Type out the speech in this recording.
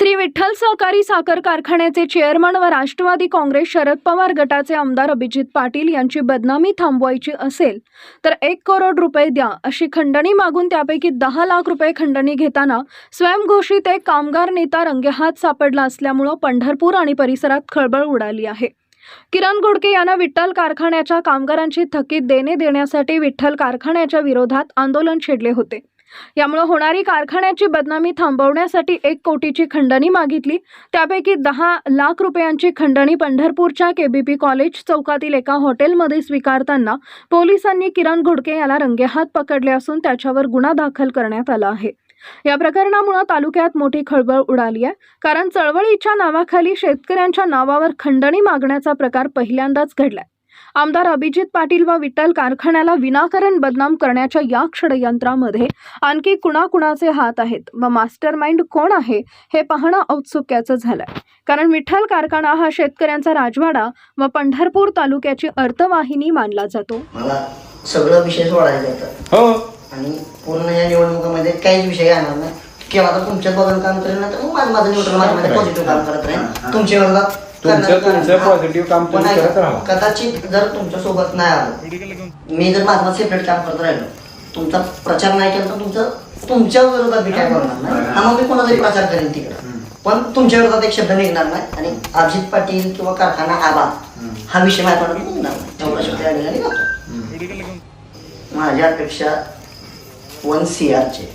श्री विठ्ठल सहकारी साखर कारखान्याचे चेअरमन व राष्ट्रवादी काँग्रेस शरद पवार गटाचे आमदार अभिजित पाटील यांची बदनामी थांबवायची असेल तर एक करोड रुपये द्या अशी खंडणी मागून त्यापैकी दहा लाख रुपये खंडणी घेताना स्वयंघोषित एक कामगार नेता रंगेहात सापडला असल्यामुळं पंढरपूर आणि परिसरात खळबळ उडाली आहे. किरण घोडके यांना विठ्ठल कारखान्याच्या कामगारांची थकीत देणे देण्यासाठी विठ्ठल कारखान्याच्या विरोधात आंदोलन छेडले होते. यामुळे होणारी कारखान्याची बदनामी थांबवण्यासाठी एक कोटीची खंडणी मागितली. त्यापैकी दहा लाख रुपयांची खंडणी पंढरपूरच्या केबीपी कॉलेज चौकातील एका हॉटेलमध्ये स्वीकारताना पोलिसांनी किरण घोडके याला रंगेहात पकडले असून त्याच्यावर गुन्हा दाखल करण्यात आला आहे. या प्रकरणामुळे तालुक्यात मोठी खळबळ उडाली आहे. कारण चळवळीच्या नावाखाली शेतकऱ्यांच्या नावावर खंडणी मागण्याचा प्रकार पहिल्यांदाच घडलाय. आमदार अभिजित पाटील व विठ्ठल कारखान्याला विनाकारण बदनाम करण्याच्या या षडयंत्रामध्ये आणखी कुणाकुणाचे हात आहेत व मास्टर माइंड कोण आहे हे पाहणं औत्सुक्याचं झालंय. कारण विठ्ठल कारखाना हा शेतकऱ्यांचा राजवाडा व पंढरपूर तालुक्याची अर्थवाहिनी मानला जातो. मला सगळं विषय सोडायचे होतं हो. आणि पूर्ण या निवडणुकीमध्ये काहीच विषय येणार नाही. किंवा आता तुमच्याच बाजूने काम करेल ना तर मग माझं माझं न्यूट्रल माझ्या पॉझिटिव्ह काम करत राहील तुमच्या विरोधात तुमचं- करण्याचं कारण- तुमचं positive काम पण तुम्ही ऐका, करत राहा. कदाचित जर तुमच्यासोबत नाही आलो मी जर माझं सेपरेट काम करत राहिलो तुमचा प्रचार नाही केला तर तुमचं तुमच्या विरोधात मी काय करणार नाही. हा. मग मी कोणाचाही प्रचार करेन तिकडे. पण तुमच्या विरोधात एक शब्द निघणार नाही. आणि अभिजित पाटील किंवा कारखाना आबा हा विषय माझ्या तोंडातून निघणार नाही. तेवढा शब्द या ठिकाणी जातो. माझ्या अपेक्षा वन सी आरचे